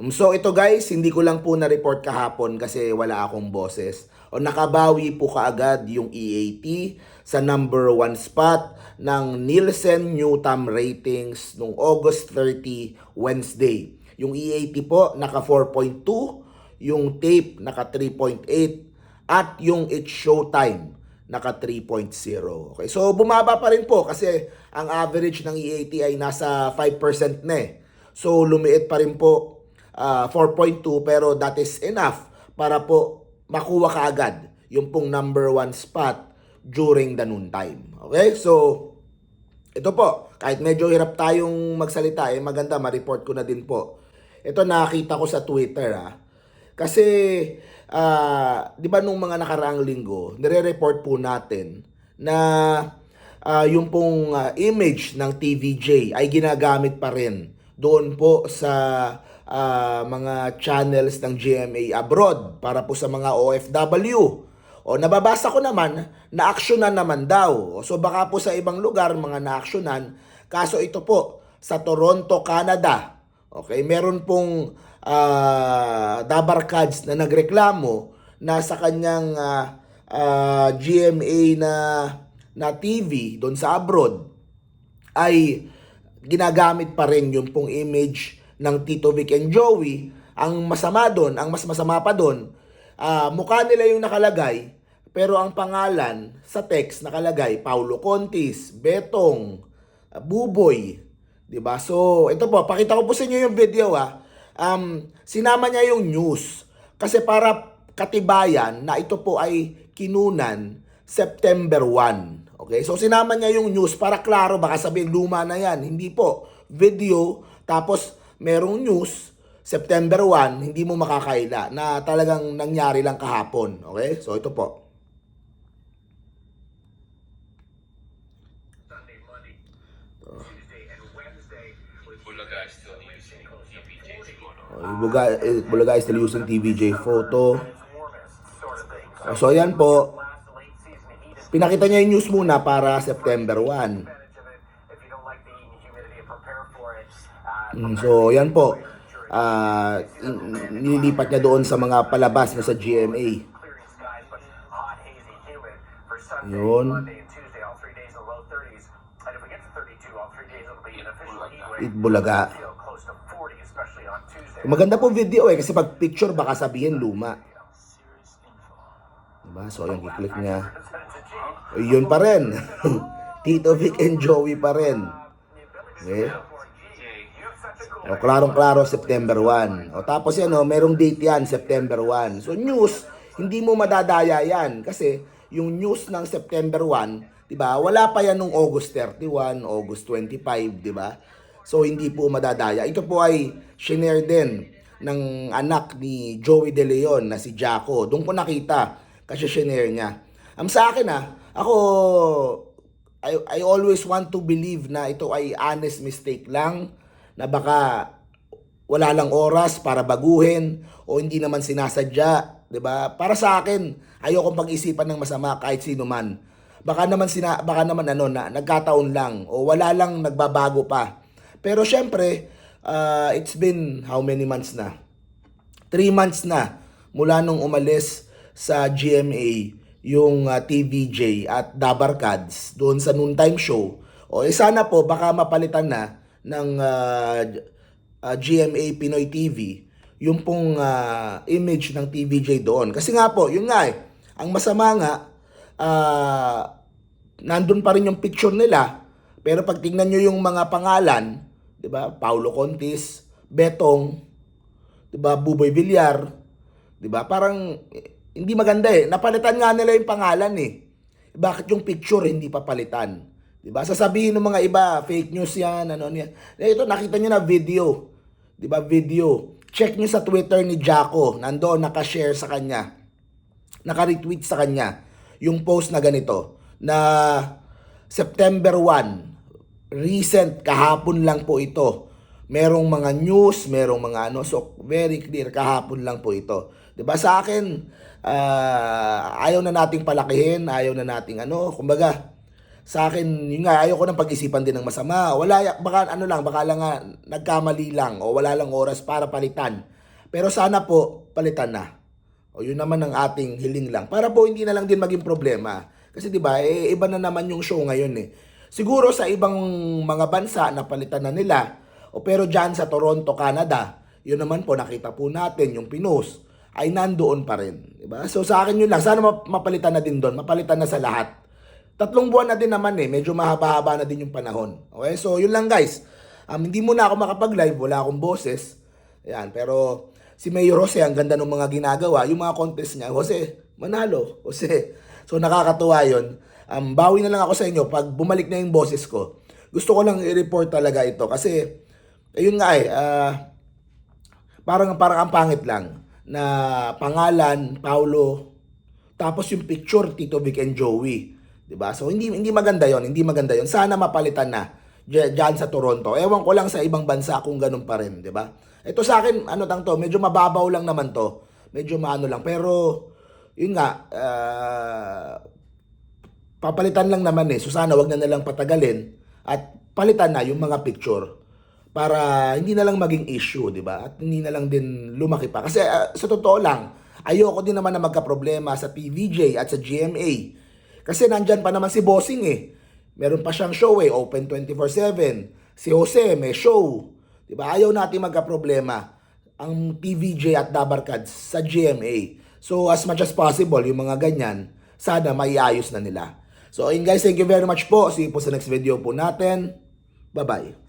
Um, So ito guys, hindi ko lang po na-report kahapon kasi wala akong boses. O nakabawi po kaagad yung EAT sa number one spot ng Nielsen Newtom ratings nung August 30, Wednesday. Yung EAT po naka 4.2, yung tape naka 3.8 at yung It's Showtime naka 3.0. Okay, so bumaba pa rin po kasi ang average ng EAT ay nasa 5% na eh. So lumiit pa rin po ah, 4.2 pero that is enough para po makuha kaagad yung pong number one spot during the noon time. Okay, so ito po, kahit medyo hirap tayong magsalita, eh, maganda, ma-report ko na din po. Ito nakita ko sa Twitter ah. Kasi, ah, di ba nung mga nakaraang linggo, nire-report po natin na ah, yung pong ah, image ng TVJ ay ginagamit pa rin doon po sa ah, mga channels ng GMA abroad para po sa mga OFW. O nababasa ko naman na aksyonan naman daw. So baka po sa ibang lugar mga naaksyonan. Kaso ito po sa Toronto, Canada. Okay, meron pong ah, Dabar Cards na nagreklamo na sa kanyang ah, ah, GMA na na TV doon sa abroad ay ginagamit pa rin yung pong image ng Tito Vic and Joey. Ang masama doon, ang mas masama pa doon, ah, mukha nila yung nakalagay, pero ang pangalan sa text nakalagay, Paulo Contis, Betong, Buboy. 'Di ba? So, ito po, pakita ko po sa inyo yung video ah. Um, sinama niya yung news kasi para katibayan na ito po ay kinunan September 1. Okay? So sinama niya yung news para klaro baka sabihin luma na yan. Hindi po. Video tapos merong news September 1, hindi mo makakaila na talagang nangyari lang kahapon. Okay? So ito po. Oh, eh, Bulaga is still using TVJ photo. So ayan po. Pinakita niya yung news muna para September 1. Mm, so, yan po. In- nililipat niya doon sa mga palabas na sa GMA. Yun. Monday, and Tuesday. All three days in the low 30s. And if we get to 32, all three days it'll be an official heat wave. It Bulaga. Feel close to 40, especially on Tuesday. Maganda po video eh kasi pag picture baka sabihin luma. Diba? So, yung i-click niya. Yun pa rin. Tito Vic and Joey pa rin. Okay? O, klarong-klaro, September 1. O, tapos yan, o, merong date yan, September 1. So, news, hindi mo madadaya yan. Kasi, yung news ng September 1, di ba, wala pa yan nung August 31, August 25, di ba? So, hindi po madadaya. Ito po ay shinare din ng anak ni Joey De Leon na si Jaco. Doon ko nakita kasi shinare niya. Am sa akin ah, ako I, I always want to believe na ito ay honest mistake lang na baka wala lang oras para baguhin o hindi naman sinasadya, 'di ba? Para sa akin, ayoko pag-isipan ng masama kahit sino man. Baka naman sina baka naman ano na nagkataon lang o wala lang nagbabago pa. Pero syempre, uh, it's been how many months na? Three months na mula nung umalis sa GMA yung uh, TVJ at Dabarkads doon sa noontime show. O eh sana po baka mapalitan na ng uh, uh, GMA Pinoy TV yung pong uh, image ng TVJ doon. Kasi nga po, yun nga eh, ang masama nga, uh, nandun pa rin yung picture nila, pero pag tingnan nyo yung mga pangalan, di ba, Paulo Contis, Betong, 'di ba? Buboy Villar, 'di ba? Parang eh, hindi maganda eh. Napalitan nga nila yung pangalan eh. Bakit yung picture hindi papalitan? 'Di ba? Sasabihin ng mga iba, fake news 'yan, ano yan. Eh, ito nakita niyo na video. 'Di ba? Video. Check niyo sa Twitter ni Jaco. Nandoon naka-share sa kanya. Naka-retweet sa kanya yung post na ganito na September 1 recent kahapon lang po ito merong mga news, merong mga ano. So, very clear, kahapon lang po ito. 'Di ba sa akin, ah, ayaw na nating palakihin, ayaw na nating ano, kumbaga, sa akin, yun nga, ayoko nang pag-isipan din ng masama. Wala, baka ano lang, baka lang nga, nagkamali lang o wala lang oras para palitan. Pero sana po, palitan na. O yun naman ang ating hiling lang. Para po hindi na lang din maging problema. Kasi 'di ba, eh, iba na naman yung show ngayon eh. Siguro sa ibang mga bansa na palitan na nila. O pero diyan sa Toronto, Canada, yun naman po nakita po natin yung pinost ay nandoon pa rin, 'di ba? So sa akin yun lang, sana map- mapalitan na din doon, mapalitan na sa lahat. Tatlong buwan na din naman eh, medyo mahaba-haba na din yung panahon. Okay? So yun lang guys. Um, hindi muna ako makapag-live, wala akong boses. Ayan, pero si Mayor Jose, ang ganda ng mga ginagawa, yung mga contest niya, Jose, manalo, Jose. So nakakatuwa yun. Um, bawi na lang ako sa inyo pag bumalik na yung boses ko. Gusto ko lang i-report talaga ito kasi, ayun nga eh, ah, parang parang ang pangit lang na pangalan, Paulo, tapos yung picture, Tito Vic and Joey. 'Di ba? So hindi hindi maganda 'yon, hindi maganda 'yon. Sana mapalitan na dyan sa Toronto. Ewan ko lang sa ibang bansa kung ganun pa rin, 'di ba? Ito sa akin, ano tang to, medyo mababaw lang naman to. Medyo maano lang, pero yun nga, ah, papalitan lang naman eh. So sana wag na nalang patagalin at palitan na yung mga picture para hindi na lang maging issue, di ba? At hindi na lang din lumaki pa. Kasi ah, sa totoo lang, ayoko din naman na magka-problema sa PVJ at sa GMA. Kasi nandyan pa naman si Bossing eh. Meron pa siyang show eh, open 24/7. Si Jose may show. 'Di ba? Ayaw natin magka-problema ang PVJ at Dabarkads sa GMA. So as much as possible, yung mga ganyan, sana maiayos na nila. So ayun guys, thank you very much po. See you po sa next video po natin. Bye-bye.